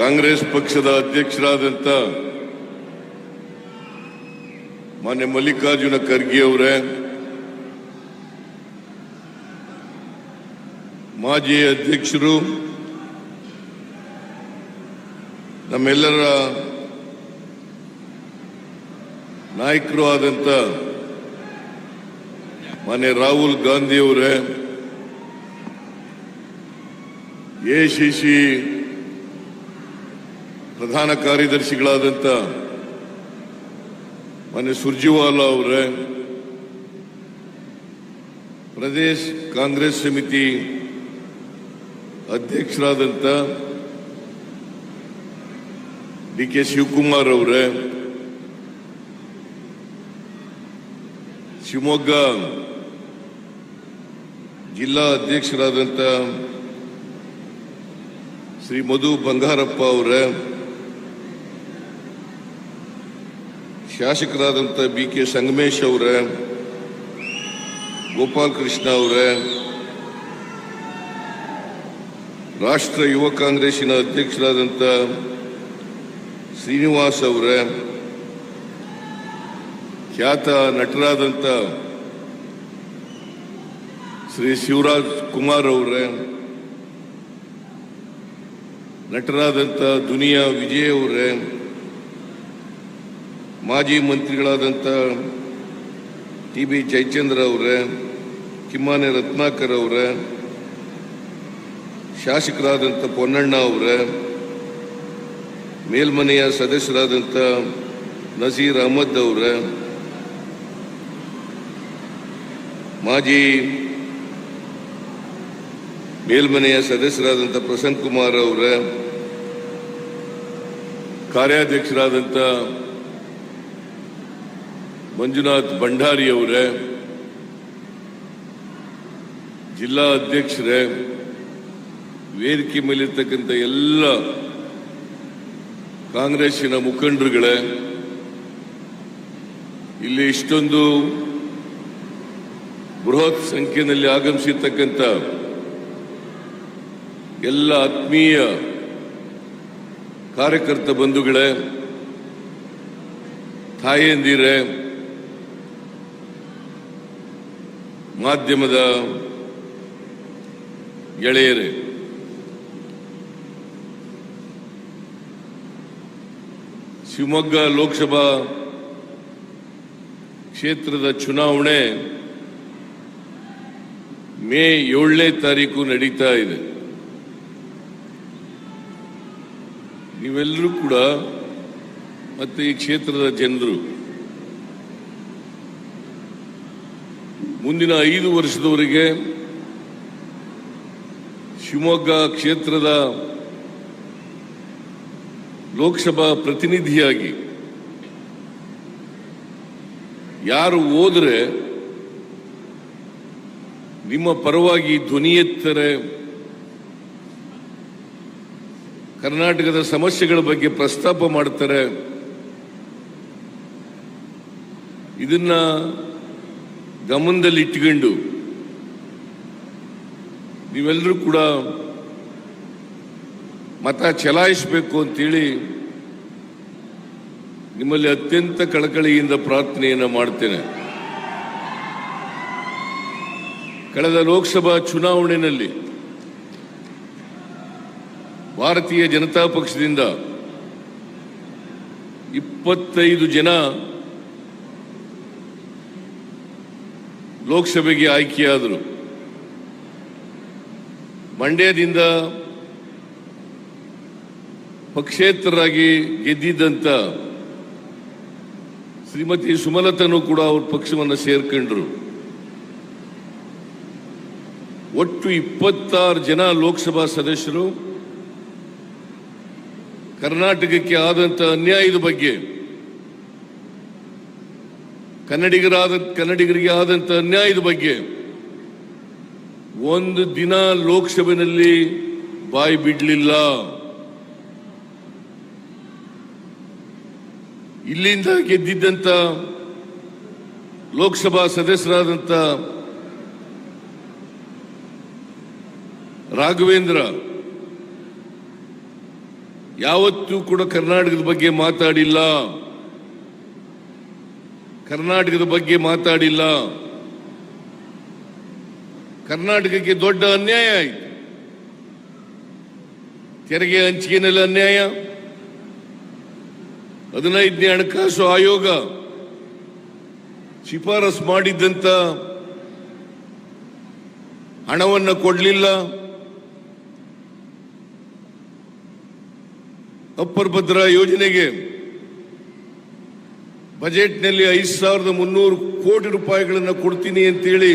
ಕಾಂಗ್ರೆಸ್ ಪಕ್ಷದ ಅಧ್ಯಕ್ಷರಾದಂಥ ಮಾನ್ಯ ಮಲ್ಲಿಕಾರ್ಜುನ ಖರ್ಗೆ ಅವರೇ, ಮಾಜಿ ಅಧ್ಯಕ್ಷರು, ನಮ್ಮೆಲ್ಲರ ನಾಯಕರು ಆದಂಥ ಮಾನ್ಯ ರಾಹುಲ್ ಗಾಂಧಿ ಅವರೇ ಎಸಿಸಿ ಪ್ರಧಾನ ಕಾರ್ಯದರ್ಶಿಗಳಾದಂಥ ಮನೆ ಸುರ್ಜಿವಾಲಾ ಅವರೇ, ಪ್ರದೇಶ್ ಕಾಂಗ್ರೆಸ್ ಸಮಿತಿ ಅಧ್ಯಕ್ಷರಾದಂಥ ಡಿ ಕೆ ಶಿವಕುಮಾರ್ ಅವರೇ, ಶಿವಮೊಗ್ಗ ಜಿಲ್ಲಾ ಅಧ್ಯಕ್ಷರಾದಂಥ ಶ್ರೀ ಮಧು ಬಂಗಾರಪ್ಪ ಅವರೇ ಶಾಸಕರಾದಂಥ ಬಿ ಕೆ ಸಂಗಮೇಶ್ ಅವರ, ಗೋಪಾಲ್ ಕೃಷ್ಣ ಅವರೇ, ರಾಷ್ಟ್ರ ಯುವ ಕಾಂಗ್ರೆಸ್ಸಿನ ಅಧ್ಯಕ್ಷರಾದಂಥ ಶ್ರೀನಿವಾಸ್ ಅವರ, ಖ್ಯಾತ ನಟರಾದಂಥ ಶ್ರೀ ಶಿವರಾಜ್ ಕುಮಾರ್ ಅವರ, ನಟರಾದಂಥ ದುನಿಯಾ ವಿಜಯ್ ಅವರೇ ಮಾಜಿ ಮಂತ್ರಿಗಳಾದಂಥ ಟಿ ಬಿ ಜಯಚಂದ್ರ ಅವರೇ, ಕಿಮ್ಮಾನೆ ರತ್ನಾಕರ್ ಅವರೇ ಶಾಸಕರಾದಂಥ ಪೊನ್ನಣ್ಣ ಅವರೇ, ಮೇಲ್ಮನೆಯ ಸದಸ್ಯರಾದಂಥ ನಜೀರ್ ಅಹಮದ್ ಅವರೇ, ಮಾಜಿ ಮೇಲ್ಮನೆಯ ಸದಸ್ಯರಾದಂಥ ಪ್ರಸನ್ನ ಕುಮಾರ್ ಅವರೇ ಕಾರ್ಯಾಧ್ಯಕ್ಷರಾದಂಥ ಮಂಜುನಾಥ್ ಭಂಡಾರಿ ಅವರೇ, ಜಿಲ್ಲಾ ಅಧ್ಯಕ್ಷರೇ, ವೇದಿಕೆ ಮೇಲಿರ್ತಕ್ಕಂಥ ಎಲ್ಲ ಕಾಂಗ್ರೆಸ್ಸಿನ ಮುಖಂಡರುಗಳೇ, ಇಲ್ಲಿ ಇಷ್ಟೊಂದು ಬೃಹತ್ ಸಂಖ್ಯೆಯಲ್ಲಿ ಆಗಮಿಸಿರ್ತಕ್ಕಂಥ ಎಲ್ಲ ಆತ್ಮೀಯ ಕಾರ್ಯಕರ್ತ ಬಂಧುಗಳೇ, ತಾಯಂದಿರೇ ಮಾಧ್ಯಮದ ಗೆಳೆಯರೇ, ಶಿವಮೊಗ್ಗ ಲೋಕಸಭಾ ಕ್ಷೇತ್ರದ ಚುನಾವಣೆ ಮೇ ಏಳನೇ ತಾರೀಕು ನಡೀತಾ ಇದೆ. ನೀವೆಲ್ಲರೂ ಕೂಡ ಮತ್ತೆ ಈ ಕ್ಷೇತ್ರದ ಜನರು ಮುಂದಿನ ಐದು ವರ್ಷದವರೆಗೆ ಶಿವಮೊಗ್ಗ ಕ್ಷೇತ್ರದ ಲೋಕಸಭಾ ಪ್ರತಿನಿಧಿಯಾಗಿ ಯಾರು ಹೋದರೆ ನಿಮ್ಮ ಪರವಾಗಿ ಧ್ವನಿ ಎತ್ತರೆ ಕರ್ನಾಟಕದ ಸಮಸ್ಯೆಗಳ ಬಗ್ಗೆ ಪ್ರಸ್ತಾಪ ಮಾಡ್ತಾರೆ. ಇದನ್ನ ಗಮನದಲ್ಲಿಟ್ಟುಕೊಂಡು ನೀವೆಲ್ಲರೂ ಕೂಡ ಮತ ಚಲಾಯಿಸಬೇಕು ಅಂತೇಳಿ ನಿಮ್ಮಲ್ಲಿ ಅತ್ಯಂತ ಕಳಕಳಿಯಿಂದ ಪ್ರಾರ್ಥನೆಯನ್ನು ಮಾಡ್ತೇನೆ. ಕಳೆದ ಲೋಕಸಭಾ ಚುನಾವಣೆಯಲ್ಲಿ ಭಾರತೀಯ ಜನತಾ ಪಕ್ಷದಿಂದ ಇಪ್ಪತ್ತೈದು ಜನ ಲೋಕಸಭೆಗೆ ಆಯ್ಕೆಯಾದರು. ಮಂಡ್ಯದಿಂದ ಪಕ್ಷೇತರರಾಗಿ ಗೆದ್ದಿದ್ದಂತ ಶ್ರೀಮತಿ ಸುಮಲತನು ಕೂಡ ಅವ್ರ ಪಕ್ಷವನ್ನು ಸೇರ್ಕೊಂಡ್ರು. ಒಟ್ಟು ಇಪ್ಪತ್ತಾರು ಜನ ಲೋಕಸಭಾ ಸದಸ್ಯರು ಕರ್ನಾಟಕಕ್ಕೆ ಆದಂತ ಅನ್ಯಾಯದ ಬಗ್ಗೆ ಕನ್ನಡಿಗರಾದ ಕನ್ನಡಿಗರಿಗೆ ಆದಂತ ಅನ್ಯಾಯದ ಬಗ್ಗೆ ಒಂದು ದಿನ ಲೋಕಸಭೆಯಲ್ಲಿ ಬಾಯಿ ಬಿಡಲಿಲ್ಲ. ಇಲ್ಲಿಂದ ಗೆದ್ದಿದ್ದಂತ ಲೋಕಸಭಾ ಸದಸ್ಯರಾದಂತ ರಾಘವೇಂದ್ರ ಯಾವತ್ತೂ ಕೂಡ ಕರ್ನಾಟಕದ ಬಗ್ಗೆ ಮಾತಾಡಿಲ್ಲ. ಕರ್ನಾಟಕದ ಬಗ್ಗೆ ಮಾತಾಡಿಲ್ಲ. ಕರ್ನಾಟಕಕ್ಕೆ ದೊಡ್ಡ ಅನ್ಯಾಯ ಆಯಿತು. ತೆರಿಗೆ ಹಂಚಿಕೆನಲ್ಲಿ ಅನ್ಯಾಯ. ಹದಿನೈದನೇ ಹಣಕಾಸು ಆಯೋಗ ಶಿಫಾರಸ್ ಮಾಡಿದ್ದಂತ ಹಣವನ್ನು ಕೊಡಲಿಲ್ಲ. ಅಪ್ಪರ್ ಭದ್ರಾ ಯೋಜನೆಗೆ ಬಜೆಟ್ನಲ್ಲಿ ಐದು ಸಾವಿರದ ಮುನ್ನೂರು ಕೋಟಿ ರೂಪಾಯಿಗಳನ್ನು ಕೊಡ್ತೀನಿ ಅಂತೇಳಿ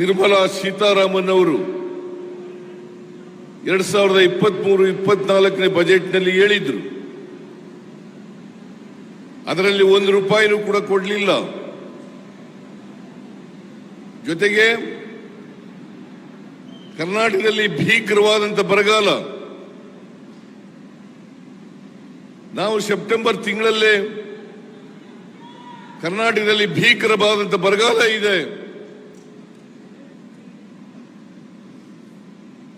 ನಿರ್ಮಲಾ ಸೀತಾರಾಮನ್ ಅವರು ಎರಡ್ ಸಾವಿರದ ಇಪ್ಪತ್ಮೂರು, ಇಪ್ಪತ್ನಾಲ್ಕನೇ ಬಜೆಟ್ನಲ್ಲಿ ಹೇಳಿದ್ರು. ಅದರಲ್ಲಿ ಒಂದು ರೂಪಾಯಿನೂ ಕೂಡ ಕೊಡಲಿಲ್ಲ. ಜೊತೆಗೆ ಕರ್ನಾಟಕದಲ್ಲಿ ಭೀಕರವಾದಂತ ಬರಗಾಲ. ನಾವು ಸೆಪ್ಟೆಂಬರ್ ತಿಂಗಳಲ್ಲೇ ಕರ್ನಾಟಕದಲ್ಲಿ ಭೀಕರವಾದಂತ ಬರಗಾಲ ಇದೆ.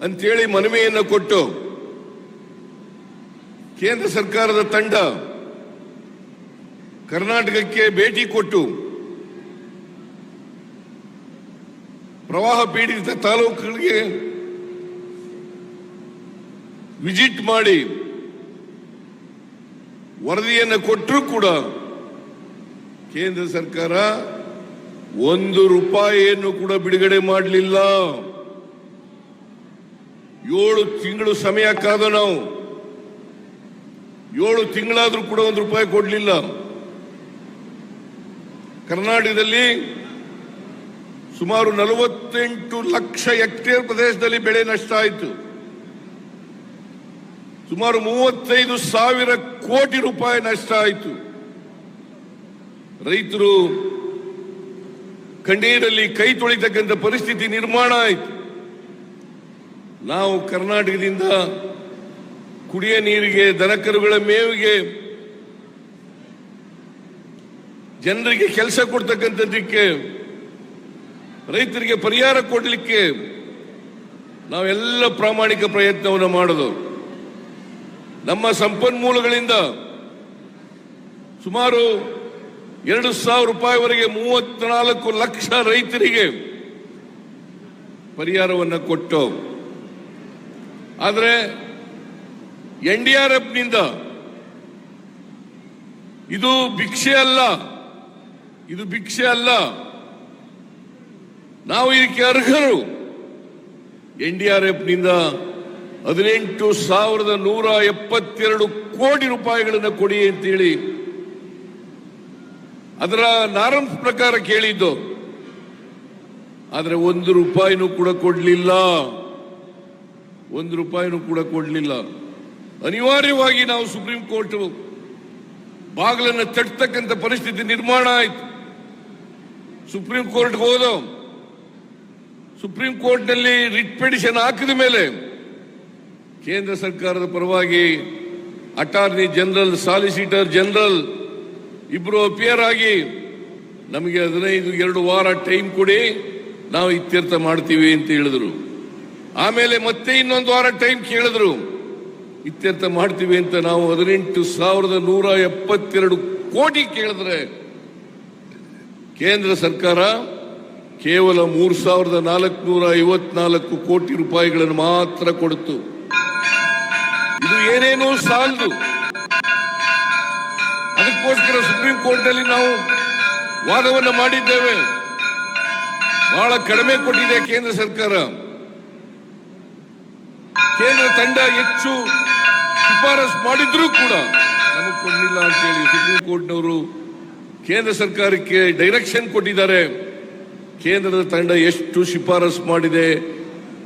ಅಂತೇಳಿ ಮನವಿಯನ್ನು ಕೊಟ್ಟು ಕೇಂದ್ರ ಸರ್ಕಾರದ ತಂಡ ಕರ್ನಾಟಕಕ್ಕೆ ಭೇಟಿ ಕೊಟ್ಟು ಪ್ರವಾಹ ಪೀಡಿತ ತಾಲೂಕುಗಳಿಗೆ ವಿಸಿಟ್ ಮಾಡಿ ವರದಿಯನ್ನು ಕೊಟ್ಟರೂ ಕೂಡ ಕೇಂದ್ರ ಸರ್ಕಾರ ಒಂದು ರೂಪಾಯಿಯನ್ನು ಕೂಡ ಬಿಡುಗಡೆ ಮಾಡಲಿಲ್ಲ. ಏಳು ತಿಂಗಳು ಸಮಯ ಕಾದ ನಾವು. ಏಳು ತಿಂಗಳಾದರೂ ಕೂಡ ಒಂದು ರೂಪಾಯಿ ಕೊಡಲಿಲ್ಲ. ಕರ್ನಾಟಕದಲ್ಲಿ ಸುಮಾರು ನಲವತ್ತೆಂಟು ಲಕ್ಷ ಹೆಕ್ಟೇರ್ ಪ್ರದೇಶದಲ್ಲಿ ಬೆಳೆ ನಷ್ಟ ಆಯಿತು. ಸುಮಾರು ಮೂವತ್ತೈದು ಸಾವಿರ ಕೋಟಿ ರೂಪಾಯಿ ನಷ್ಟ ಆಯಿತು. ರೈತರು ಕಣ್ಣೀರಲ್ಲಿ ಕೈ ತೊಳಿತಕ್ಕಂಥ ಪರಿಸ್ಥಿತಿ ನಿರ್ಮಾಣ ಆಯಿತು. ನಾವು ಕರ್ನಾಟಕದಿಂದ ಕುಡಿಯ ನೀರಿಗೆ ದನಕರುಗಳ ಮೇವಿಗೆ ಜನರಿಗೆ ಕೆಲಸ ಕೊಡ್ತಕ್ಕಂಥದ್ದಕ್ಕೆ, ರೈತರಿಗೆ ಪರಿಹಾರ ಕೊಡಲಿಕ್ಕೆ ನಾವೆಲ್ಲ ಪ್ರಾಮಾಣಿಕ ಪ್ರಯತ್ನವನ್ನು ಮಾಡೋದು ನಮ್ಮ ಸಂಪನ್ಮೂಲಗಳಿಂದ ಸುಮಾರು ಎರಡು ಸಾವಿರ ರೂಪಾಯಿವರೆಗೆ ಮೂವತ್ನಾಲ್ಕು ಲಕ್ಷ ರೈತರಿಗೆ ಪರಿಹಾರವನ್ನು ಕೊಟ್ಟು, ಆದರೆ ಎನ್ ಡಿ ಆರ್ ಎಫ್ನಿಂದ ಇದು ಭಿಕ್ಷೆ ಅಲ್ಲ, ಇದು ಭಿಕ್ಷೆ ಅಲ್ಲ. ನಾವು ಇದಕ್ಕೆ ಅರ್ಹರು. ಎನ್ ಡಿ ಆರ್ ಎಫ್ನಿಂದ ಹದಿನೆಂಟು ಸಾವಿರದ ನೂರ ಎಪ್ಪತ್ತೆರಡು ಕೋಟಿ ರೂಪಾಯಿಗಳನ್ನು ಕೊಡಿ ಅಂತೇಳಿ ಅದರ ನಾರಂಸ್ ಪ್ರಕಾರ ಕೇಳಿದ್ದು. ಆದರೆ ಒಂದು ರೂಪಾಯಿನೂ ಕೂಡ ಕೊಡಲಿಲ್ಲ. ಒಂದು ರೂಪಾಯಿನೂ ಕೂಡ ಕೊಡಲಿಲ್ಲ. ಅನಿವಾರ್ಯವಾಗಿ ನಾವು ಸುಪ್ರೀಂ ಕೋರ್ಟ್ ಬಾಗಿಲನ್ನು ತಟ್ಟತಕ್ಕಂಥ ಪರಿಸ್ಥಿತಿ ನಿರ್ಮಾಣ ಆಯಿತು. ಸುಪ್ರೀಂ ಕೋರ್ಟ್ಗೆ ಹೋದ. ಸುಪ್ರೀಂ ಕೋರ್ಟ್ನಲ್ಲಿ ರಿಟ್ ಪಿಟಿಷನ್ ಹಾಕಿದ ಮೇಲೆ ಕೇಂದ್ರ ಸರ್ಕಾರದ ಪರವಾಗಿ ಅಟಾರ್ನಿ ಜನರಲ್, ಸಾಲಿಸಿಟರ್ ಜನರಲ್ ಇಬ್ಬರು ಅಪಿಯರ್ ಆಗಿ ನಮಗೆ ಹದಿನೈದು, ಎರಡು ವಾರ ಟೈಮ್ ಕೊಡಿ, ನಾವು ಇತ್ಯರ್ಥ ಮಾಡ್ತೀವಿ ಅಂತ ಹೇಳಿದ್ರು. ಆಮೇಲೆ ಮತ್ತೆ ಇನ್ನೊಂದು ವಾರ ಟೈಮ್ ಕೇಳಿದ್ರು. ಇತ್ಯರ್ಥ ಮಾಡ್ತೀವಿ ಅಂತ ನಾವು ಹದಿನೆಂಟು ಸಾವಿರದ ನೂರ ಎಪ್ಪತ್ತೆರಡು ಕೋಟಿ ಕೇಳಿದ್ರೆ ಕೇಂದ್ರ ಸರ್ಕಾರ ಕೇವಲ ಮೂರು ಸಾವಿರದ ನಾಲ್ಕುನೂರ ಐವತ್ನಾಲ್ಕು ಕೋಟಿ ರೂಪಾಯಿಗಳನ್ನು ಮಾತ್ರ ಕೊಡುತ್ತು. ಇದು ಏನೇನೂ ಸಾಲದು ಅದಕ್ಕೋಸ್ಕರ ಸುಪ್ರೀಂ ಕೋರ್ಟ್ ಅಲ್ಲಿ ನಾವು ವಾದವನ್ನು ಮಾಡಿದ್ದೇವೆ. ಬಹಳ ಕಡಿಮೆ ಕೊಟ್ಟಿದೆ ಕೇಂದ್ರ ಸರ್ಕಾರ. ಕೇಂದ್ರ ತಂಡ ಹೆಚ್ಚು ಶಿಫಾರಸ್ ಮಾಡಿದ್ರೂ ಕೂಡ ನಮಗೆ ಕೊಡಲಿಲ್ಲ ಅಂತೇಳಿ ಸುಪ್ರೀಂ ಕೋರ್ಟ್ನವರು ಕೇಂದ್ರ ಸರ್ಕಾರಕ್ಕೆ ಡೈರೆಕ್ಷನ್ ಕೊಟ್ಟಿದ್ದಾರೆ. ಕೇಂದ್ರದ ತಂಡ ಎಷ್ಟು ಶಿಫಾರಸ್ ಮಾಡಿದೆ,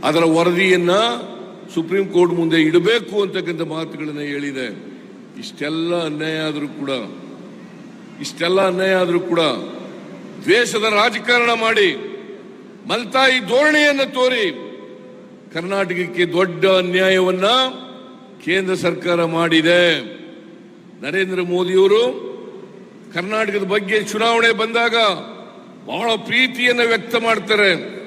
ಅದರ ವರದಿಯನ್ನ ಸುಪ್ರೀಂ ಕೋರ್ಟ್ ಮುಂದೆ ಇಡಬೇಕು ಅಂತಕ್ಕಂಥ ಮಾತುಗಳನ್ನು ಹೇಳಿದೆ. ಇಷ್ಟೆಲ್ಲ ಅನ್ಯಾಯ ಆದರೂ ಕೂಡ, ಇಷ್ಟೆಲ್ಲ ಅನ್ಯಾಯ ಆದರೂ ಕೂಡ ದ್ವೇಷದ ರಾಜಕಾರಣ ಮಾಡಿ ಮಲ್ತಾಯಿ ಧೋರಣೆಯನ್ನು ತೋರಿ ಕರ್ನಾಟಕಕ್ಕೆ ದೊಡ್ಡ ಅನ್ಯಾಯವನ್ನ ಕೇಂದ್ರ ಸರ್ಕಾರ ಮಾಡಿದೆ. ನರೇಂದ್ರ ಮೋದಿಯವರು ಕರ್ನಾಟಕದ ಬಗ್ಗೆ ಚುನಾವಣೆ ಬಂದಾಗ ಬಹಳ ಪ್ರೀತಿಯನ್ನು ವ್ಯಕ್ತ ಮಾಡ್ತಾರೆ.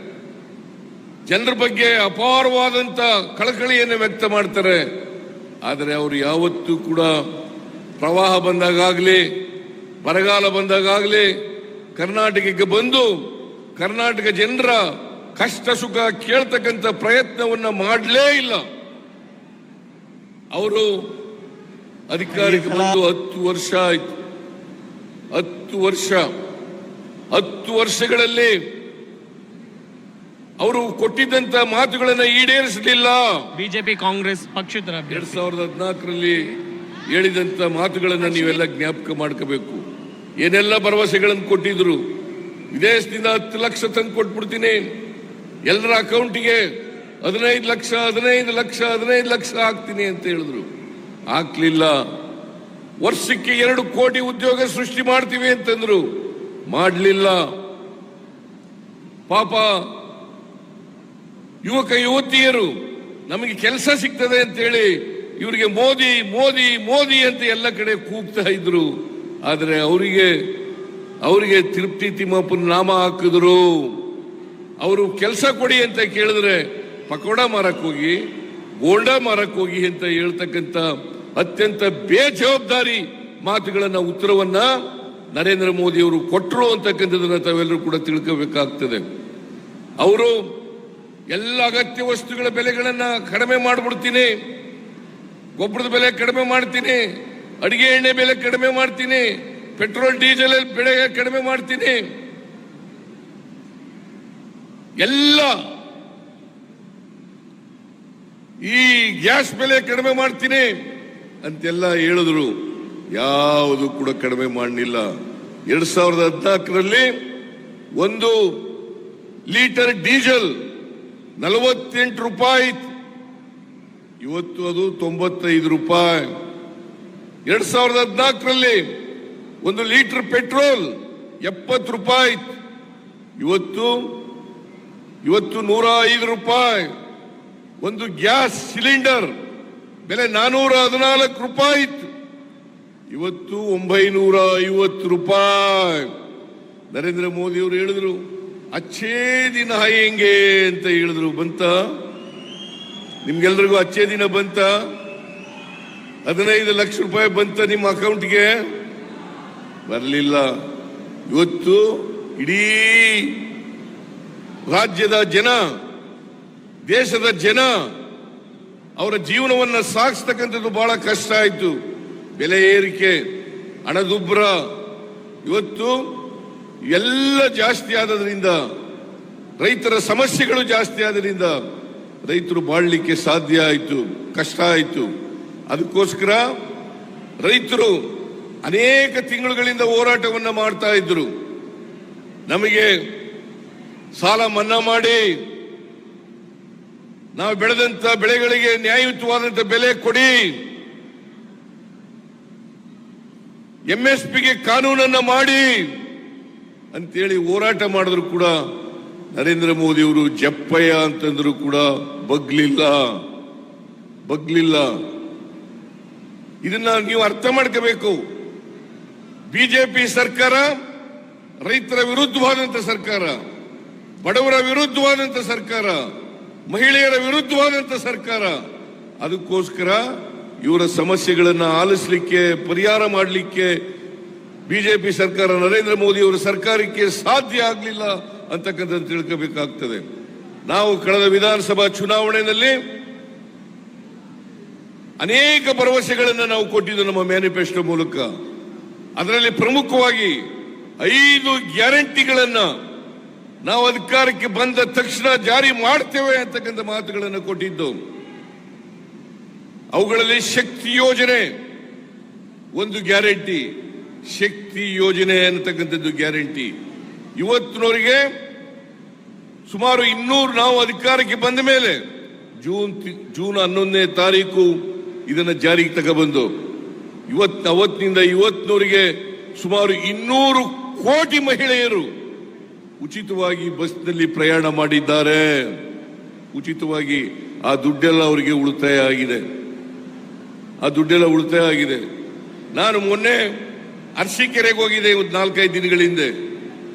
ಜನರ ಬಗ್ಗೆ ಅಪಾರವಾದಂತ ಕಳಕಳಿಯನ್ನು ವ್ಯಕ್ತ ಮಾಡ್ತಾರೆ. ಆದರೆ ಅವರು ಯಾವತ್ತೂ ಕೂಡ ಪ್ರವಾಹ ಬಂದಾಗಲಿ ಬರಗಾಲ ಬಂದಾಗಲಿ ಕರ್ನಾಟಕಕ್ಕೆ ಬಂದು ಕರ್ನಾಟಕ ಜನರ ಕಷ್ಟ ಸುಖ ಕೇಳ್ತಕ್ಕಂಥ ಪ್ರಯತ್ನವನ್ನ ಮಾಡಲೇ ಇಲ್ಲ. ಅವರು ಅಧಿಕಾರಕ್ಕೆ ಬಂದು ಹತ್ತು ವರ್ಷ ಆಯ್ತು. ಹತ್ತು ವರ್ಷ ಹತ್ತು ವರ್ಷಗಳಲ್ಲಿ ಅವರು ಕೊಟ್ಟಿದ್ದಂತ ಮಾತುಗಳನ್ನ ಈಡೇರಿಸಲಿಲ್ಲ. ಬಿಜೆಪಿ ಕಾಂಗ್ರೆಸ್ ಪಕ್ಷೇತರ ಎರಡ್ ಸಾವಿರದ ಹದಿನಾಲ್ಕರಲ್ಲಿ ಹೇಳಿದಂತ ಮಾತುಗಳನ್ನ ನೀವೆಲ್ಲ ಜ್ಞಾಪಕ ಮಾಡ್ಕೋಬೇಕು. ಏನೆಲ್ಲ ಭರವಸೆಗಳನ್ನು ಕೊಟ್ಟಿದ್ರು? ವಿದೇಶದಿಂದ ಹತ್ತು ಲಕ್ಷ ತಂದು ಕೊಟ್ಬಿಡ್ತೀನಿ. ಎಲ್ಲರ ಅಕೌಂಟಿಗೆ ಹದಿನೈದು ಲಕ್ಷ ಹದಿನೈದು ಲಕ್ಷ ಹದಿನೈದು ಲಕ್ಷ ಹಾಕ್ತೀನಿ ಅಂತ ಹೇಳಿದ್ರು. ಹಾಕ್ಲಿಲ್ಲ. ವರ್ಷಕ್ಕೆ ಎರಡು ಕೋಟಿ ಉದ್ಯೋಗ ಸೃಷ್ಟಿ ಮಾಡ್ತೀವಿ ಅಂತಂದ್ರು. ಮಾಡಲಿಲ್ಲ. ಪಾಪ ಯುವಕ ಯುವತಿಯರು, ನಮಗೆ ಕೆಲಸ ಸಿಗ್ತದೆ ಅಂತೇಳಿ ಇವರಿಗೆ ಮೋದಿ ಮೋದಿ ಮೋದಿ ಅಂತ ಎಲ್ಲ ಕಡೆ ಕೂಗ್ತಾ ಇದ್ರು. ಆದರೆ ಅವರಿಗೆ ಅವರಿಗೆ ತಿರುಪ್ತಿ ತಿಮ್ಮಪ್ಪನ ನಾಮ ಹಾಕಿದ್ರು. ಅವರು ಕೆಲಸ ಕೊಡಿ ಅಂತ ಕೇಳಿದ್ರೆ ಪಕೋಡ ಮಾರಕ್ ಹೋಗಿ ಗೋಲ್ಡ ಮಾರಕ್ ಹೋಗಿ ಅಂತ ಹೇಳ್ತಕ್ಕಂಥ ಅತ್ಯಂತ ಬೇಜವಾಬ್ದಾರಿ ಮಾತುಗಳನ್ನ, ಉತ್ತರವನ್ನ ನರೇಂದ್ರ ಮೋದಿ ಅವರು ಕೊಟ್ಟರು ಅಂತಕ್ಕಂಥದನ್ನ ತಾವೆಲ್ಲರೂ ಕೂಡ ತಿಳ್ಕೋಬೇಕಾಗ್ತದೆ. ಅವರು ಎಲ್ಲ ಅಗತ್ಯ ವಸ್ತುಗಳ ಬೆಲೆಗಳನ್ನ ಕಡಿಮೆ ಮಾಡಿಬಿಡ್ತೀನಿ. ಗೊಬ್ಬರದ ಬೆಲೆ ಕಡಿಮೆ ಮಾಡ್ತೀನಿ. ಅಡಿಗೆ ಎಣ್ಣೆ ಬೆಲೆ ಕಡಿಮೆ ಮಾಡ್ತೀನಿ. ಪೆಟ್ರೋಲ್, ಡೀಸೆಲ್ ಬೆಲೆ ಕಡಿಮೆ ಮಾಡ್ತೀನಿ. ಎಲ್ಲ ಈ ಗ್ಯಾಸ್ ಬೆಲೆ ಕಡಿಮೆ ಮಾಡ್ತೀನಿ ಅಂತೆಲ್ಲ ಹೇಳಿದ್ರು. ಯಾವುದು ಕೂಡ ಕಡಿಮೆ ಮಾಡಲಿಲ್ಲ. ಎರಡ್ ಸಾವಿರದ ಹದಿನಾಲ್ಕರಲ್ಲಿ ಒಂದು ಲೀಟರ್ ಡೀಸೆಲ್ ನಲವತ್ತೆಂಟು ರೂಪಾಯಿ ಇತ್ತು. ಇವತ್ತು ಅದು ತೊಂಬತ್ತೈದು ರೂಪಾಯಿ ಎರಡ್ ಸಾವಿರದ ಹದಿನಾಲ್ಕರಲ್ಲಿ ಒಂದು ಲೀಟರ್ ಪೆಟ್ರೋಲ್ ಎಪ್ಪತ್ತು ರೂಪಾಯಿ. ಇವತ್ತು ಇವತ್ತು ನೂರ ಐದು ರೂಪಾಯಿ ಒಂದು ಗ್ಯಾಸ್ ಸಿಲಿಂಡರ್ ಬೆಲೆ ನಾನೂರ ಹದಿನಾಲ್ಕು ರೂಪಾಯಿ ಇತ್ತು ಇವತ್ತು ಒಂಬೈನೂರ ಐವತ್ತು ರೂಪಾಯಿ ನರೇಂದ್ರ ಮೋದಿ ಅವರು ಹೇಳಿದ್ರು ಅಚ್ಚೇ ದಿನ ಹೆಂಗೆ ಅಂತ ಹೇಳಿದ್ರು, ಬಂತ? ನಿಮ್ಗೆಲ್ರಿಗೂ ಅಚ್ಚೇ ದಿನ ಬಂತ? ಹದಿನೈದು ಲಕ್ಷ ರೂಪಾಯಿ ಬಂತ ನಿಮ್ಮ ಅಕೌಂಟ್ಗೆ? ಬರಲಿಲ್ಲ. ಇವತ್ತು ಇಡೀ ರಾಜ್ಯದ ಜನ, ದೇಶದ ಜನ, ಅವರ ಜೀವನವನ್ನ ಸಾಗಿಸ್ತಕ್ಕಂಥದ್ದು ಬಹಳ ಕಷ್ಟ ಆಯ್ತು. ಬೆಲೆ ಏರಿಕೆ, ಹಣದುಬ್ಬರ. ಇವತ್ತು ಎಲ್ಲ ಜಾಸ್ತಿ ಆದದ್ರಿಂದ, ರೈತರ ಸಮಸ್ಯೆಗಳು ಜಾಸ್ತಿ ಆದ್ರಿಂದ ರೈತರು ಬಾಳ್ಲಿಕ್ಕೆ ಸಾಧ್ಯ ಆಯಿತು, ಕಷ್ಟ ಆಯಿತು. ಅದಕ್ಕೋಸ್ಕರ ರೈತರು ಅನೇಕ ತಿಂಗಳುಗಳಿಂದ ಹೋರಾಟವನ್ನ ಮಾಡ್ತಾ ಇದ್ರು. ನಮಗೆ ಸಾಲ ಮನ್ನಾ ಮಾಡಿ, ನಾವು ಬೆಳೆದಂತ ಬೆಳೆಗಳಿಗೆ ನ್ಯಾಯಯುತವಾದಂತ ಬೆಲೆ ಕೊಡಿ. ಎಂಎಸ್ಪಿಗೆ ಕಾನೂನನ್ನ ಮಾಡಿ. ಅಂತೇಳಿ ಹೋರಾಟ ಮಾಡಿದ್ರು ಕೂಡ ನರೇಂದ್ರ ಮೋದಿ ಅವರು ಜಪ್ಪಯ್ಯ ಅಂತಂದ್ರು ಕೂಡ ಬಗ್ಲಿಲ್ಲ. ಬಗ್ಲಿಲ್ಲ. ಇದನ್ನ ನೀವು ಅರ್ಥ ಮಾಡ್ಕೋಬೇಕು. ಬಿಜೆಪಿ ಸರ್ಕಾರ ರೈತರ ವಿರುದ್ಧವಾದಂತ ಸರ್ಕಾರ, ಬಡವರ ವಿರುದ್ಧವಾದಂತ ಸರ್ಕಾರ, ಮಹಿಳೆಯರ ವಿರುದ್ಧವಾದಂತ ಸರ್ಕಾರ, ಅದಕ್ಕೋಸ್ಕರ ಇವರ ಸಮಸ್ಯೆಗಳನ್ನ ಆಲಿಸಲಿಕ್ಕೆ, ಪರಿಹಾರ ಮಾಡಲಿಕ್ಕೆ ಬಿಜೆಪಿ ಸರ್ಕಾರ ನರೇಂದ್ರ ಮೋದಿ ಅವರ ಸರ್ಕಾರಕ್ಕೆ ಸಾಧ್ಯ ಆಗಲಿಲ್ಲ ಅಂತಕ್ಕಂಥದ್ದು ತಿಳ್ಕೋಬೇಕಾಗ್ತದೆ. ನಾವು ಕಳೆದ ವಿಧಾನಸಭಾ ಚುನಾವಣೆಯಲ್ಲಿ ಅನೇಕ ಭರವಸೆಗಳನ್ನು ನಾವು ಕೊಟ್ಟಿದ್ದು ನಮ್ಮ ಮ್ಯಾನಿಫೆಸ್ಟೋ ಮೂಲಕ. ಅದರಲ್ಲಿ ಪ್ರಮುಖವಾಗಿ ಐದು ಗ್ಯಾರಂಟಿಗಳನ್ನ ನಾವು ಅಧಿಕಾರಕ್ಕೆ ಬಂದ ತಕ್ಷಣ ಜಾರಿ ಮಾಡ್ತೇವೆ ಅಂತಕ್ಕಂಥ ಮಾತುಗಳನ್ನು ಕೊಟ್ಟಿದ್ದು. ಅವುಗಳಲ್ಲಿ ಶಕ್ತಿ ಯೋಜನೆ ಒಂದು ಗ್ಯಾರಂಟಿ. ಶಕ್ತಿ ಯೋಜನೆ ಅನ್ನತಕ್ಕಂಥದ್ದು ಗ್ಯಾರಂಟಿ. ಇವತ್ತಿನವರಿಗೆ ಸುಮಾರು ಇನ್ನೂರು ನಾವು ಅಧಿಕಾರಕ್ಕೆ ಬಂದ ಮೇಲೆ ಜೂನ್ ಜೂನ್ ಹನ್ನೊಂದನೇ ತಾರೀಕು ಇದನ್ನ ಜಾರಿಗೆ ತಗೊಬಂದು, ಇವತ್ತು, ಅವತ್ತಿನಿಂದ ಇವತ್ತಿನವರಿಗೆ ಸುಮಾರು ಇನ್ನೂರು ಕೋಟಿ ಮಹಿಳೆಯರು ಉಚಿತವಾಗಿ ಬಸ್ನಲ್ಲಿ ಪ್ರಯಾಣ ಮಾಡಿದ್ದಾರೆ. ಉಚಿತವಾಗಿ ಆ ದುಡ್ಡೆಲ್ಲ ಅವರಿಗೆ ಉಳಿತಾಯ ಆಗಿದೆ. ಆ ದುಡ್ಡೆಲ್ಲ ಉಳಿತಾಯ ಆಗಿದೆ. ನಾನು ಮೊನ್ನೆ ಅರ್ಸಿಕೆರೆಗೆ ಹೋಗಿದೆ ಇವತ್ತು ನಾಲ್ಕೈದು ದಿನಗಳ ಹಿಂದೆ.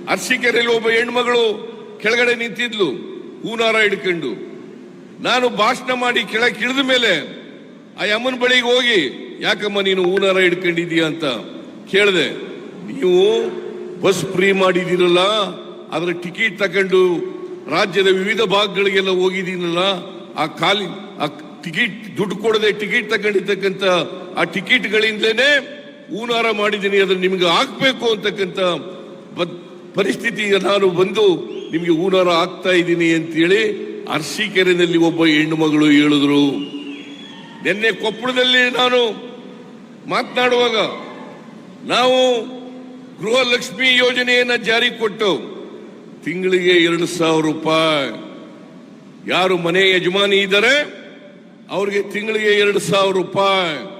ಅರ್ಶಿಕೆರೆಯಲ್ಲಿ ಒಬ್ಬ ಹೆಣ್ಮಗಳು ಕೆಳಗಡೆ ನಿಂತಿದ್ಲು, ಹೂನಾರ ಹಿಡ್ಕೊಂಡು. ನಾನು ಭಾಷಣ ಮಾಡಿ ಕೆಳಗೆ ಇಳಿದ ಮೇಲೆ, ಆ ಅಮ್ಮನ ಬಳಿಗೆ ಹೋಗಿ, ಯಾಕಮ್ಮ ನೀನು ಹೂನಾರ ಹಿಡ್ಕೊಂಡಿದೀಯ ಅಂತ ಕೇಳಿದೆ. ನೀವು ಬಸ್ ಫ್ರೀ ಮಾಡಿದಿರಲ್ಲ ಅದರ ಟಿಕೆಟ್ ತಗೊಂಡು ರಾಜ್ಯದ ವಿವಿಧ ಭಾಗಗಳಿಗೆಲ್ಲ ಹೋಗಿದ್ದೀನಲ್ಲ, ಆ ಖಾಲಿ, ಆ ಟಿಕೆಟ್, ದುಡ್ಡು ಕೊಡದೆ ಟಿಕೆಟ್ ತಗೊಂಡಿರ್ತಕ್ಕಂಥ ಆ ಟಿಕೆಟ್ಗಳಿಂದಲೇ ಹೂನಾರ ಮಾಡಿದ್ದೀನಿ ಅದನ್ನು ನಿಮ್ಗೆ ಹಾಕ್ಬೇಕು ಅಂತಕ್ಕಂಥ ಪರಿಸ್ಥಿತಿ ನಾನು ಬಂದು ನಿಮಗೆ ಹೂನಾರ ಆಗ್ತಾ ಇದ್ದೀನಿ ಅಂತೇಳಿ ಅರ್ಸಿಕೆರೆನಲ್ಲಿ ಒಬ್ಬ ಹೆಣ್ಣು ಮಗಳು ಹೇಳಿದ್ರು. ನಿನ್ನೆ ಕೊಪ್ಪಳದಲ್ಲಿ ನಾನು ಮಾತನಾಡುವಾಗ ನಾವು ಗೃಹಲಕ್ಷ್ಮಿ ಯೋಜನೆಯನ್ನ ಜಾರಿ ಕೊಟ್ಟು ತಿಂಗಳಿಗೆ ಎರಡು ಸಾವಿರ ರೂಪಾಯಿ. ಯಾರು ಮನೆ ಯಜಮಾನಿ ಇದ್ದಾರೆ, ಅವ್ರಿಗೆ ತಿಂಗಳಿಗೆ ಎರಡು ಸಾವಿರ ರೂಪಾಯಿ.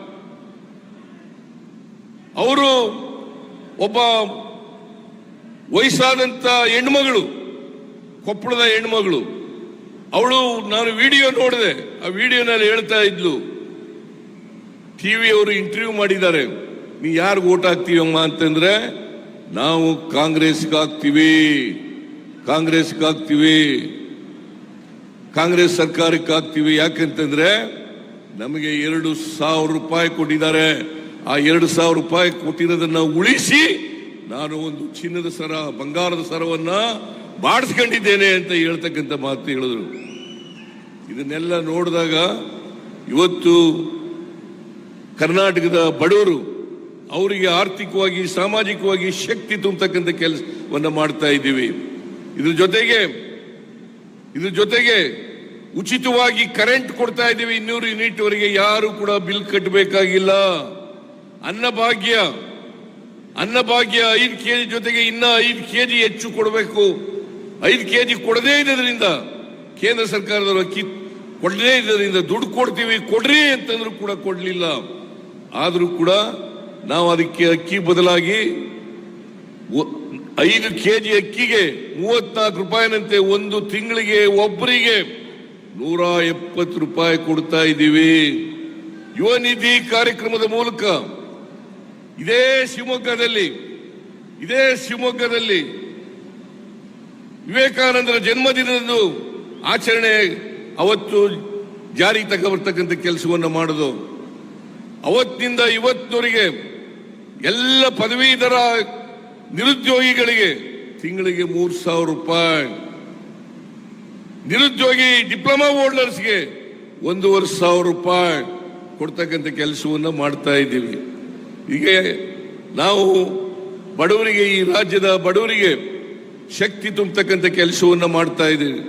ಅವರು ಒಬ್ಬ ವಯಸ್ಸಾದಂತ ಹೆಣ್ಮಗಳು, ಕೊಪ್ಪಳದ ಹೆಣ್ಮಗಳು. ಅವಳು ನಾನು ವಿಡಿಯೋ ನೋಡಿದೆ. ಆ ವಿಡಿಯೋನಲ್ಲಿ ಹೇಳ್ತಾ ಇದ್ಲು ಟಿವಿ ಅವರು ಇಂಟರ್ವ್ಯೂ ಮಾಡಿದ್ದಾರೆ. ನೀ ಯಾರು ಓಟ್ ಹಾಕ್ತೀವಮ್ಮ ಅಂತಂದ್ರೆ, ನಾವು ಕಾಂಗ್ರೆಸ್ಗೆ ಹಾಕ್ತೀವಿ ಕಾಂಗ್ರೆಸ್ಗೆ ಹಾಕ್ತೀವಿ, ಕಾಂಗ್ರೆಸ್ ಸರ್ಕಾರಕ್ಕೆ ಹಾಕ್ತೀವಿ. ಯಾಕಂತಂದ್ರೆ, ನಮಗೆ ಎರಡು ಸಾವಿರ ರೂಪಾಯಿ ಕೊಟ್ಟಿದ್ದಾರೆ. ಆ ಎರಡು ಸಾವಿರ ರೂಪಾಯಿ ಕೊಟ್ಟಿರೋದನ್ನ ಉಳಿಸಿ ನಾನು ಒಂದು ಚಿನ್ನದ ಸರ, ಬಂಗಾರದ ಸರವನ್ನ ಬಾಡಿಸ್ಕೊಂಡಿದ್ದೇನೆ ಅಂತ ಹೇಳ್ತಕ್ಕಂಥ ಮಾತು ಹೇಳಿದ್ರು. ಇದನ್ನೆಲ್ಲ ನೋಡಿದಾಗ ಇವತ್ತು ಕರ್ನಾಟಕದ ಬಡವರು ಅವರಿಗೆ ಆರ್ಥಿಕವಾಗಿ, ಸಾಮಾಜಿಕವಾಗಿ ಶಕ್ತಿ ತುಂಬತಕ್ಕಂಥ ಕೆಲಸವನ್ನು ಮಾಡ್ತಾ ಇದ್ದೀವಿ. ಇದ್ರ ಜೊತೆಗೆ ಇದ್ರ ಜೊತೆಗೆ ಉಚಿತವಾಗಿ ಕರೆಂಟ್ ಕೊಡ್ತಾ ಇದ್ದೀವಿ. ಇನ್ನೂರು ಯೂನಿಟ್ ವರೆಗೆ ಯಾರು ಕೂಡ ಬಿಲ್ ಕಟ್ಟಬೇಕಾಗಿಲ್ಲ. ಅನ್ನಭಾಗ್ಯ ಅನ್ನಭಾಗ್ಯ ಐದು ಕೆ ಜಿ ಜೊತೆಗೆ ಇನ್ನ ಐದು ಕೆ ಜಿ ಹೆಚ್ಚು ಕೊಡಬೇಕು. ಐದು ಕೆ ಜಿ ಕೊಡದೇ ಇದ್ದರಿಂದ ಕೇಂದ್ರ ಸರ್ಕಾರದವರು ಅಕ್ಕಿ ಕೊಡದೇ ಇದ್ದರಿಂದ ದುಡ್ಡು ಕೊಡ್ತೀವಿ, ಕೊಡ್ರಿ ಅಂತಂದ್ರು ಕೂಡ ಕೊಡಲಿಲ್ಲ. ಆದರೂ ಕೂಡ ನಾವು ಅದಕ್ಕೆ ಅಕ್ಕಿ ಬದಲಾಗಿ ಐದು ಕೆ ಜಿ ಅಕ್ಕಿಗೆ ಮೂವತ್ನಾಲ್ಕು ರೂಪಾಯಿನಂತೆ ಒಂದು ತಿಂಗಳಿಗೆ ಒಬ್ಬರಿಗೆ ನೂರ ಎಪ್ಪತ್ತು ರೂಪಾಯಿ ಕೊಡ್ತಾ ಇದ್ದೀವಿ. ಯುವ ನಿಧಿ ಕಾರ್ಯಕ್ರಮದ ಮೂಲಕ ಇದೇ ಶಿವಮೊಗ್ಗದಲ್ಲಿ ಇದೇ ಶಿವಮೊಗ್ಗದಲ್ಲಿ ವಿವೇಕಾನಂದರ ಜನ್ಮದಿನದಂದು ಆಚರಣೆ ಅವತ್ತು ಜಾರಿ ತಗೊಬರ್ತಕ್ಕಂಥ ಕೆಲಸವನ್ನು ಮಾಡೋದು. ಅವತ್ತಿನಿಂದ ಇವತ್ತಿನವರೆಗೆ ಎಲ್ಲ ಪದವೀಧರ ನಿರುದ್ಯೋಗಿಗಳಿಗೆ ತಿಂಗಳಿಗೆ ಮೂರ್ ಸಾವಿರ ರೂಪಾಯಿ. ನಿರುದ್ಯೋಗಿ ಡಿಪ್ಲೊಮಾ ಹೋಲ್ಡರ್ಸ್ಗೆ ಒಂದೂವರೆ ಸಾವಿರ ರೂಪಾಯಿ ಕೊಡ್ತಕ್ಕಂಥ ಕೆಲಸವನ್ನು ಮಾಡ್ತಾ ಇದ್ದೀವಿ. ಹೀಗೆ ನಾವು ಬಡವರಿಗೆ, ಈ ರಾಜ್ಯದ ಬಡವರಿಗೆ ಶಕ್ತಿ ತುಂಬತಕ್ಕಂಥ ಕೆಲಸವನ್ನು ಮಾಡ್ತಾ ಇದ್ದೀವಿ.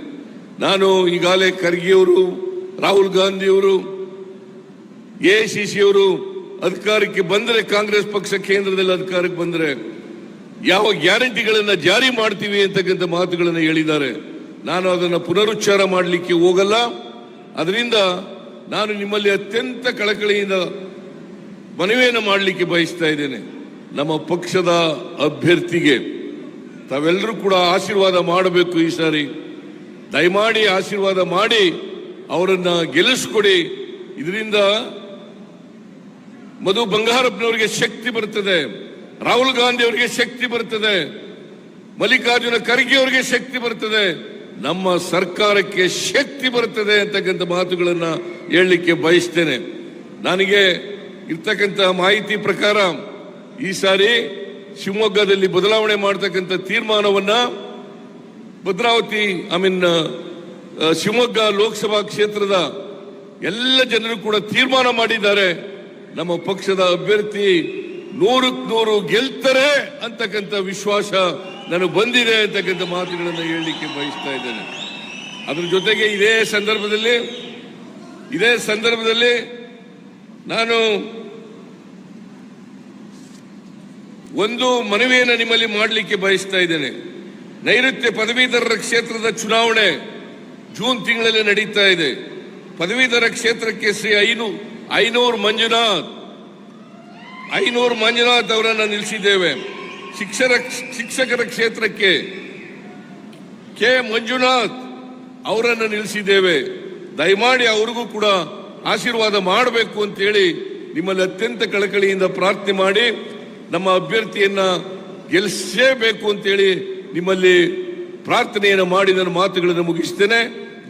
ನಾನು ಈಗಾಗಲೇ ಖರ್ಗೆಯವರು, ರಾಹುಲ್ ಗಾಂಧಿಯವರು ಎಐಸಿಸಿ ಅವರು ಅಧಿಕಾರಕ್ಕೆ ಬಂದರೆ ಕಾಂಗ್ರೆಸ್ ಪಕ್ಷ ಕೇಂದ್ರದಲ್ಲಿ ಅಧಿಕಾರಕ್ಕೆ ಬಂದರೆ ಯಾವ ಗ್ಯಾರಂಟಿಗಳನ್ನು ಜಾರಿ ಮಾಡ್ತೀವಿ ಅಂತಕ್ಕಂಥ ಮಾತುಗಳನ್ನು ಹೇಳಿದ್ದಾರೆ. ನಾನು ಅದನ್ನು ಪುನರುಚ್ಚಾರ ಮಾಡಲಿಕ್ಕೆ ಹೋಗಲ್ಲ. ಅದರಿಂದ ನಾನು ನಿಮ್ಮಲ್ಲಿ ಅತ್ಯಂತ ಕಳಕಳಿಯಿಂದ ಮನವಿಯನ್ನು ಮಾಡಲಿಕ್ಕೆ ಬಯಸ್ತಾ ಇದ್ದೇನೆ. ನಮ್ಮ ಪಕ್ಷದ ಅಭ್ಯರ್ಥಿಗೆ ತಾವೆಲ್ಲರೂ ಕೂಡ ಆಶೀರ್ವಾದ ಮಾಡಬೇಕು ಈ ಸಾರಿ. ದಯಮಾಡಿ ಆಶೀರ್ವಾದ ಮಾಡಿ ಅವರನ್ನ ಗೆಲ್ಲಿಸ್ಕೊಡಿ. ಇದರಿಂದ ಮಧು ಬಂಗಾರಪ್ಪನವರಿಗೆ ಶಕ್ತಿ ಬರುತ್ತದೆ. ರಾಹುಲ್ ಗಾಂಧಿ ಅವರಿಗೆ ಶಕ್ತಿ ಬರುತ್ತದೆ. ಮಲ್ಲಿಕಾರ್ಜುನ ಖರ್ಗೆ ಅವರಿಗೆ ಶಕ್ತಿ ಬರ್ತದೆ ನಮ್ಮ ಸರ್ಕಾರಕ್ಕೆ ಶಕ್ತಿ ಬರ್ತದೆ ಅಂತಕ್ಕಂಥ ಮಾತುಗಳನ್ನ ಹೇಳಲಿಕ್ಕೆ ಬಯಸ್ತೇನೆ. ನನಗೆ ಇರ್ತಕ್ಕಂಥ ಮಾಹಿತಿ ಪ್ರಕಾರ ಈ ಸಾರಿ ಶಿವಮೊಗ್ಗದಲ್ಲಿ ಬದಲಾವಣೆ ಮಾಡತಕ್ಕಂಥ ತೀರ್ಮಾನವನ್ನ ಭದ್ರಾವತಿ ಐ ಮೀನ್ ಶಿವಮೊಗ್ಗ ಲೋಕಸಭಾ ಕ್ಷೇತ್ರದ ಎಲ್ಲ ಜನರು ಕೂಡ ತೀರ್ಮಾನ ಮಾಡಿದ್ದಾರೆ. ನಮ್ಮ ಪಕ್ಷದ ಅಭ್ಯರ್ಥಿ ನೂರಕ್ಕೆ ನೂರು ಗೆಲ್ತಾರೆ ಅಂತಕ್ಕಂಥ ವಿಶ್ವಾಸ ನನಗೆ ಬಂದಿದೆ ಅಂತಕ್ಕಂಥ ಮಾತುಗಳನ್ನು ಹೇಳಲಿಕ್ಕೆ ಬಯಸ್ತಾ ಇದ್ದೇನೆ. ಅದ್ರ ಜೊತೆಗೆ ಇದೇ ಸಂದರ್ಭದಲ್ಲಿ ಇದೇ ಸಂದರ್ಭದಲ್ಲಿ ನಾನು ಒಂದು ಮನವಿಯನ್ನು ನಿಮ್ಮಲ್ಲಿ ಮಾಡಲಿಕ್ಕೆ ಬಯಸ್ತಾ ಇದ್ದೇನೆ. ನೈಋತ್ಯ ಪದವೀಧರರ ಕ್ಷೇತ್ರದ ಚುನಾವಣೆ ಜೂನ್ ತಿಂಗಳಲ್ಲಿ ನಡೀತಾ ಇದೆ. ಪದವೀಧರ ಕ್ಷೇತ್ರಕ್ಕೆ ಶ್ರೀ ಐನು, ಐನೂರು ಮಂಜುನಾಥ್ ಐನೂರು ಮಂಜುನಾಥ್ ಅವರನ್ನು ನಿಲ್ಲಿಸಿದ್ದೇವೆ. ಶಿಕ್ಷರ, ಶಿಕ್ಷಕರ ಕ್ಷೇತ್ರಕ್ಕೆ ಕೆ ಮಂಜುನಾಥ್ ಅವರನ್ನು ನಿಲ್ಲಿಸಿದ್ದೇವೆ. ದಯಮಾಡಿ ಅವ್ರಿಗೂ ಕೂಡ ಆಶೀರ್ವಾದ ಮಾಡಬೇಕು ಅಂತೇಳಿ ನಿಮ್ಮಲ್ಲಿ ಅತ್ಯಂತ ಕಳಕಳಿಯಿಂದ ಪ್ರಾರ್ಥನೆ ಮಾಡಿ ನಮ್ಮ ಅಭ್ಯರ್ಥಿಯನ್ನ ಗೆಲ್ಲಿಸಲೇಬೇಕು ಅಂತೇಳಿ ನಿಮ್ಮಲ್ಲಿ ಪ್ರಾರ್ಥನೆಯನ್ನು ಮಾಡಿ ನನ್ನ ಮಾತುಗಳನ್ನು ಮುಗಿಸ್ತೇನೆ.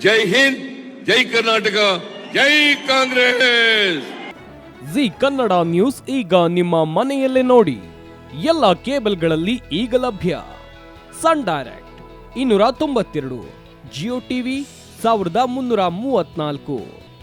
ಜೈ ಹಿಂದ್, ಜೈ ಕರ್ನಾಟಕ, ಜೈ ಕಾಂಗ್ರೆಸ್! ಜಿ ಕನ್ನಡ ನ್ಯೂಸ್ ಈಗ ನಿಮ್ಮ ಮನೆಯಲ್ಲೇ ನೋಡಿ. ಎಲ್ಲ ಕೇಬಲ್ಗಳಲ್ಲಿ ಈಗ ಲಭ್ಯ. ಸನ್ ಡೈರೆಕ್ಟ್, ಇನ್ನೂರ ತೊಂಬತ್ತೆರಡು, ಜಿಯೋ ಟಿವಿ, ಸಾವಿರದ ಮುನ್ನೂರ ಮೂವತ್ನಾಲ್ಕು.